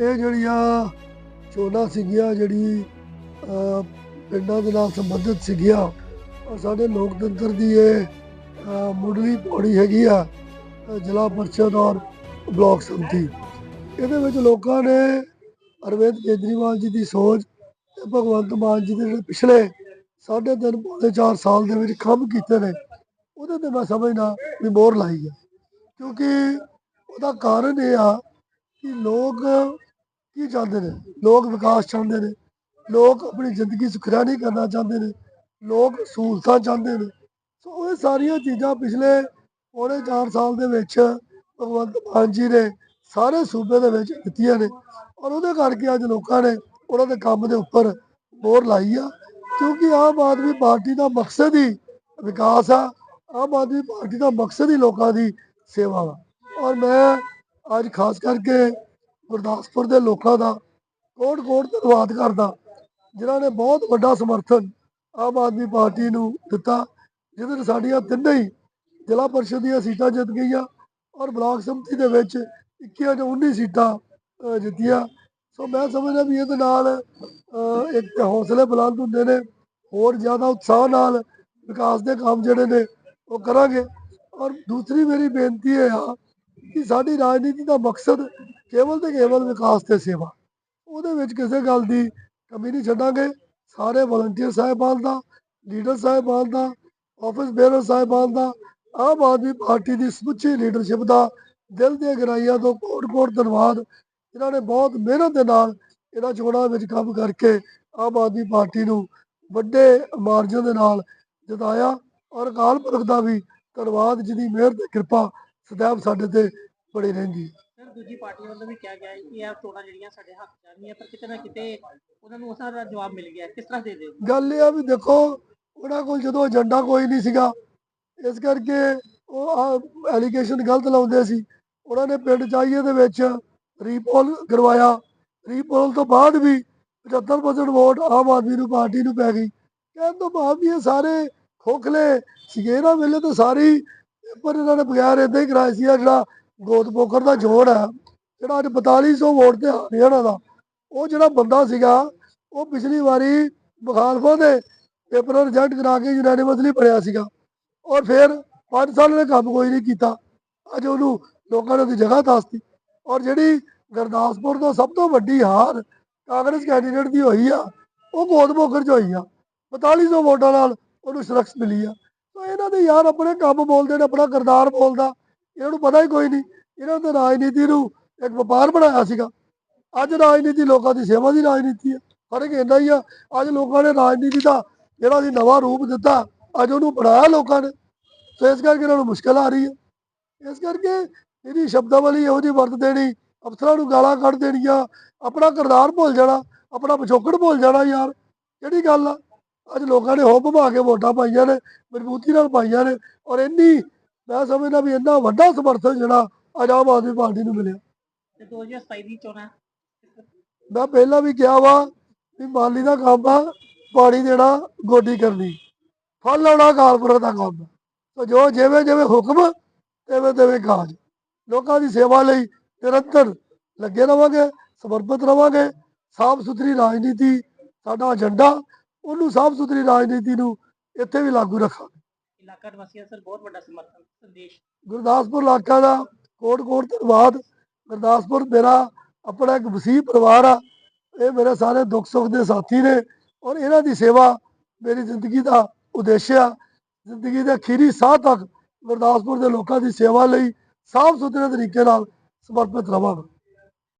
ਇਹ ਜਿਹੜੀਆਂ ਚੋਣਾਂ ਸੀਗੀਆਂ, ਜਿਹੜੀ ਪਿੰਡਾਂ ਦੇ ਨਾਲ ਸੰਬੰਧਿਤ ਸੀਗੀਆਂ ਔਰ ਸਾਡੇ ਲੋਕਤੰਤਰ ਦੀ ਇਹ ਮੁੱਢਲੀ ਪੌੜੀ ਹੈਗੀ ਆ ਜ਼ਿਲ੍ਹਾ ਪਰਿਸ਼ਦ ਔਰ ਬਲਾਕ ਸੰਮਤੀ। ਇਹਦੇ ਵਿੱਚ ਲੋਕਾਂ ਨੇ ਅਰਵਿੰਦ ਕੇਜਰੀਵਾਲ ਜੀ ਦੀ ਸੋਚ ਤੇ ਭਗਵੰਤ ਮਾਨ ਜੀ ਦੇ ਜਿਹੜੇ ਪਿਛਲੇ ਸਾਢੇ ਤਿੰਨ, ਪੌਣੇ ਚਾਰ ਸਾਲ ਦੇ ਵਿੱਚ ਕੰਮ ਕੀਤੇ ਨੇ, ਉਹਦੇ ਤੇ ਮੈਂ ਸਮਝਦਾ ਵੀ ਮੋਹਰ ਲਾਈ ਹੈ ਕਿਉਂਕਿ ਉਹਦਾ ਕਾਰਨ ਇਹ ਆ ਕਿ ਲੋਕ ਕੀ ਚਾਹੁੰਦੇ ਨੇ? ਲੋਕ ਵਿਕਾਸ ਚਾਹੁੰਦੇ ਨੇ। ਲੋਕ ਆਪਣੀ ਜ਼ਿੰਦਗੀ ਸੁਖਰਿਆਣੀ ਕਰਨਾ ਚਾਹੁੰਦੇ ਨੇ। ਲੋਕ ਸਹੂਲਤਾਂ ਚਾਹੁੰਦੇ ਨੇ। ਸੋ ਇਹ ਸਾਰੀਆਂ ਚੀਜ਼ਾਂ ਪਿਛਲੇ ਪੌਣੇ 4 ਸਾਲ ਦੇ ਵਿੱਚ ਭਗਵੰਤ ਮਾਨ ਜੀ ਨੇ ਸਾਰੇ ਸੂਬੇ ਦੇ ਵਿੱਚ ਦਿੱਤੀਆਂ ਨੇ। ਔਰ ਉਹਦੇ ਕਰਕੇ ਅੱਜ ਲੋਕਾਂ ਨੇ ਉਹਨਾਂ ਦੇ ਕੰਮ ਦੇ ਉੱਪਰ ਮੋਹਰ ਲਾਈ ਆ। ਕਿਉਂਕਿ ਆਮ ਆਦਮੀ ਪਾਰਟੀ ਦਾ ਮਕਸਦ ਹੀ ਵਿਕਾਸ ਆ। ਆਮ ਆਦਮੀ ਪਾਰਟੀ ਦਾ ਮਕਸਦ ਹੀ ਲੋਕਾਂ ਦੀ ਸੇਵਾ ਵਾ। ਔਰ ਮੈਂ ਅੱਜ ਖਾਸ ਕਰਕੇ ਗੁਰਦਾਸਪੁਰ ਦੇ ਲੋਕਾਂ ਦਾ ਕੋਟ ਕੋਟ ਧੰਨਵਾਦ ਕਰਦਾ ਜਿਨ੍ਹਾਂ ਨੇ ਬਹੁਤ ਵੱਡਾ ਸਮਰਥਨ ਆਮ ਆਦਮੀ ਪਾਰਟੀ ਨੂੰ ਦਿੱਤਾ ਜਿਹਦੇ ਨਾਲ ਸਾਡੀਆਂ ਤਿੰਨੇ ਹੀ ਜ਼ਿਲ੍ਹਾ ਪਰਿਸ਼ਦ ਦੀਆਂ ਸੀਟਾਂ ਜਿੱਤ ਗਈਆਂ ਔਰ ਬਲਾਕ ਸੰਮਤੀ ਦੇ ਵਿੱਚ 21 ਜਾਂ 19 ਸੀਟਾਂ ਜਿੱਤੀਆਂ। ਸੋ ਮੈਂ ਸਮਝਦਾ ਵੀ ਇਹਦੇ ਨਾਲ ਅਹ, ਇੱਕ ਹੌਸਲੇ ਬੁਲੰਦ ਹੁੰਦੇ ਨੇ ਹੋਰ ਜ਼ਿਆਦਾ ਉਤਸ਼ਾਹ ਨਾਲ ਵਿਕਾਸ ਦੇ ਕੰਮ ਜਿਹੜੇ ਨੇ ਉਹ ਕਰਾਂਗੇ। ਔਰ ਦੂਸਰੀ ਮੇਰੀ ਬੇਨਤੀ ਇਹ ਆ ਕਿ ਸਾਡੀ ਰਾਜਨੀਤੀ ਦਾ ਮਕਸਦ ਕੇਵਲ ਤੇ ਕੇਵਲ ਵਿਕਾਸ ਤੇ ਸੇਵਾ। ਉਹਦੇ ਵਿੱਚ ਕਿਸੇ ਗੱਲ ਦੀ ਕਮੀ ਨਹੀਂ ਛੱਡਾਂਗੇ। ਸਾਰੇ ਵਲੰਟੀਅਰ ਸਾਹਿਬਾਨ ਦਾ ਲੀਡਰ ਸਾਹਿਬਾਨ ਦਾ ਆਫਿਸ ਬੇਅਰ ਸਾਹਿਬਾਨ ਦਾ, ਆਮ ਆਦਮੀ ਪਾਰਟੀ ਦੀ ਸਮੁੱਚੀ ਲੀਡਰਸ਼ਿਪ ਦਾ ਦਿਲ ਦੀਆਂ ਗਹਿਰਾਈਆਂ ਤੋਂ ਕੋਟ-ਕੋਟ ਧੰਨਵਾਦ। ਇਹਨਾਂ ਨੇ ਬਹੁਤ ਮਿਹਨਤ ਦੇ ਨਾਲ ਇਹਨਾਂ ਚੋਣਾਂ ਵਿੱਚ ਕੰਮ ਕਰਕੇ ਆਮ ਆਦਮੀ ਪਾਰਟੀ ਨੂੰ ਵੱਡੇ ਮਾਰਜਨ ਦੇ ਨਾਲ ਜਿਤਾਇਆ ਔਰ ਅਕਾਲ ਪੁਰਖ ਦਾ ਵੀ ਧੰਨਵਾਦ ਜਿਹਦੀ ਮਿਹਰ ਤੇ ਕਿਰਪਾ ਸदैव ਸਾਡੇ ਤੇ ਬਣੀ ਰਹਿੰਦੀ ਹੈ। ਦੂਜੀ ਪਾਰਟੀ ਵੱਲੋਂ ਵੀ ਕਿਹਾ ਗਿਆ ਹੈ ਕਿ ਇਹ ਚੋਣਾਂ ਜਿਹੜੀਆਂ ਸਾਡੇ ਹੱਥ ਚ ਆਉਣੀਆਂ ਪਰ ਕਿਤੇ ਨਾ ਕਿਤੇ ਉਹਨਾਂ ਨੂੰ ਉਸਾਂ ਦਾ ਜਵਾਬ ਮਿਲ ਗਿਆ ਕਿਸ ਤਰ੍ਹਾਂ ਦੇ ਦਿਓ ਗੱਲ ਇਹ ਆ ਵੀ ਦੇਖੋ, ਉਹਨਾਂ ਕੋਲ ਜਦੋਂ ਏਜੰਡਾ ਕੋਈ ਨਹੀਂ ਸੀਗਾ, ਇਸ ਕਰਕੇ ਉਹ ਐਲੀਗੇਸ਼ਨ ਗਲਤ ਲਾਉਂਦੇ ਸੀ। ਉਹਨਾਂ ਨੇ ਪਿੰਡ ਚਾਹੀਏ ਦੇ ਵਿੱਚ ਰੀਪੋਲ ਕਰਵਾਇਆ। ਰੀਪੋਲ ਤੋਂ ਬਾਅਦ ਵੀ 75% ਵੋਟ ਆਮ ਆਦਮੀ ਨੂੰ, ਪਾਰਟੀ ਨੂੰ ਪੈ ਗਈ। ਕਹਿਣ ਤੋਂ ਬਾਅਦ ਵੀ ਇਹ ਸਾਰੇ ਖੋਖਲੇ ਸੀਗੇ। ਵੇਲੇ ਤਾਂ ਸਾਰੀ ਪਰ ਇਹਨਾਂ ਨੇ ਬਗੈਰ ਇਦਾਂ ਹੀ ਕਰਾਇਆ ਸੀ ਜਿਹੜਾ ਗੋਤ ਪੋਖਰ ਦਾ ਜੋੜ ਹੈ। ਜਿਹੜਾ ਅੱਜ 4200 ਵੋਟ ਤੇ ਹਰਿਆਣਾ ਦਾ ਉਹ ਜਿਹੜਾ ਬੰਦਾ ਸੀਗਾ, ਉਹ ਪਿਛਲੀ ਵਾਰੀ ਮੁਖਾਲਫਾਂ ਦੇ ਪੇਪਰ ਰਿਜੈਕਟ ਕਰਾ ਕੇ ਯੂਨੈਨਿਮਸਲੀ ਪੜਿਆ ਸੀਗਾ। ਔਰ ਫਿਰ 5 ਸਾਲ ਨੇ ਕੰਮ ਕੋਈ ਨਹੀਂ ਕੀਤਾ। ਅੱਜ ਉਹਨੂੰ ਲੋਕਾਂ ਨੇ ਉਹਦੀ ਜਗ੍ਹਾ ਦੱਸਤੀ। ਔਰ ਜਿਹੜੀ ਗੁਰਦਾਸਪੁਰ ਤੋਂ ਸਭ ਤੋਂ ਵੱਡੀ ਹਾਰ ਕਾਂਗਰਸ ਕੈਂਡੀਡੇਟ ਦੀ ਹੋਈ ਆ, ਉਹ ਗੋਦ ਬੋਕਰ ਚ ਹੋਈ ਆ। 4200 ਵੋਟਾਂ ਨਾਲ ਉਹਨੂੰ ਸੁਰੱਖਿਅਤ ਮਿਲੀ ਆ। ਤਾਂ ਇਹਨਾਂ ਦੇ ਯਾਰ ਆਪਣੇ ਕੰਮ ਬੋਲਦੇ ਨੇ, ਆਪਣਾ ਕਿਰਦਾਰ ਬੋਲਦਾ। ਇਹਨਾਂ ਨੂੰ ਪਤਾ ਹੀ ਕੋਈ ਨਹੀਂ। ਇਹਨਾਂ ਨੇ ਰਾਜਨੀਤੀ ਨੂੰ ਇੱਕ ਵਪਾਰ ਬਣਾਇਆ ਸੀਗਾ। ਅੱਜ ਰਾਜਨੀਤੀ ਲੋਕਾਂ ਦੀ ਸੇਵਾ ਦੀ ਰਾਜਨੀਤੀ ਹੈ। ਫ਼ਰਕ ਇੰਨਾ ਹੀ ਆ, ਅੱਜ ਲੋਕਾਂ ਨੇ ਰਾਜਨੀਤੀ ਦਾ ਜਿਹੜਾ ਸੀ ਨਵਾਂ ਰੂਪ ਦਿੱਤਾ, ਅੱਜ ਉਹਨੂੰ ਬਣਾਇਆ ਲੋਕਾਂ ਨੇ। ਸੋ ਇਸ ਕਰਕੇ ਇਹਨਾਂ ਨੂੰ ਮੁਸ਼ਕਲ ਆ ਰਹੀ ਹੈ। ਇਸ ਕਰਕੇ ਇਹਦੀ ਸ਼ਬਦਾਵਲੀ ਇਹੋ ਜਿਹੀ ਵਰਤ ਦੇਣੀ, ਅਫਸਰਾਂ ਨੂੰ ਗਾਲਾਂ ਕੱਢ ਦੇਣੀਆਂ, ਆਪਣਾ ਕਿਰਦਾਰ ਭੁੱਲ ਜਾਣਾ, ਆਪਣਾ ਪਿਛੋਕੜ ਭੁੱਲ ਜਾਣਾ ਯਾਰ। ਕਿਹੜੀ ਗੱਲ ਆ? ਅੱਜ ਲੋਕਾਂ ਨੇ ਹੋਪ ਭਾ ਕੇ ਵੋਟਾਂ ਪਾਈਆਂ ਨੇ, ਮਜ਼ਬੂਤੀ ਨਾਲ ਪਾਈਆਂ ਨੇ, ਔਰ ਇੰਨੀ ਮੈਂ ਸਮਝਦਾ ਵੀ ਇੰਨਾ ਵੱਡਾ ਸਮਰਥਨ ਜਿਹੜਾ ਅੱਜ ਆਮ ਆਦਮੀ ਪਾਰਟੀ ਨੂੰ ਮਿਲਿਆ। ਤੇ 2027 ਦੀ ਚੋਣਾਂ। ਮੈਂ ਪਹਿਲਾਂ ਵੀ ਕਿਹਾ ਵਾ ਵੀ ਮਾਲੀ ਦਾ ਕੰਮ ਆ ਪਾਣੀ ਦੇਣਾ ਗੋਡੀ ਕਰਨੀ। ਫਲ ਲਾਉਣਾ ਕਾਲਪੁਰ ਦਾ ਕੰਮ। ਸੋ ਜੋ ਜਿਵੇਂ ਜਿਵੇਂ ਹੁਕਮ ਤਿਵੇਂ ਤਿਵੇਂ ਕਾਜ। ਲੋਕਾਂ ਦੀ ਸੇਵਾ ਲਈ ਨਿਰੰਤਰ ਲੱਗੇ ਰਵਾਂਗੇ ਸਮਰਪਿਤ ਰਵਾਂਗੇ। ਸਾਫ਼ ਸੁਥਰੀ ਰਾਜਨੀਤੀ ਸਾਡਾ ਏਜੰਡਾ ਉਹਨੂੰ ਸਾਫ਼ ਸੁਥਰੀ ਰਾਜਨੀਤੀ ਨੂੰ ਇੱਥੇ ਵੀ ਲਾਗੂ ਰੱਖਾਂਗੇ। ਇਲਾਕਾ ਨਿਵਾਸੀਆਂ ਸਰ ਬਹੁਤ ਵੱਡਾ ਸਮਰਥਨ, ਸੰਦੇਸ਼। ਗੁਰਦਾਸਪੁਰ ਇਲਾਕਾ ਦਾ ਕੋਟ ਕੋਟ ਧੰਨਵਾਦ। ਗੁਰਦਾਸਪੁਰ ਮੇਰਾ ਆਪਣਾ ਇੱਕ ਵਸੀਹ ਪਰਿਵਾਰ ਆ। ਇਹ ਮੇਰੇ ਸਾਰੇ ਦੁੱਖ ਸੁੱਖ ਦੇ ਸਾਥੀ ਨੇ ਔਰ ਇਹਨਾਂ ਦੀ ਸੇਵਾ ਮੇਰੀ ਜ਼ਿੰਦਗੀ ਦਾ ਉਦੇਸ਼ ਆ। ਜ਼ਿੰਦਗੀ ਦੇ ਅਖੀਰੀ ਸਾਹ ਤੱਕ ਗੁਰਦਾਸਪੁਰ ਦੇ ਲੋਕਾਂ ਦੀ ਸੇਵਾ ਲਈ ਸਾਫ਼ ਸੁਥਰੇ ਤਰੀਕੇ ਨਾਲ ਸਮਰਪਿਤ ਰਵਾਂਗਾ।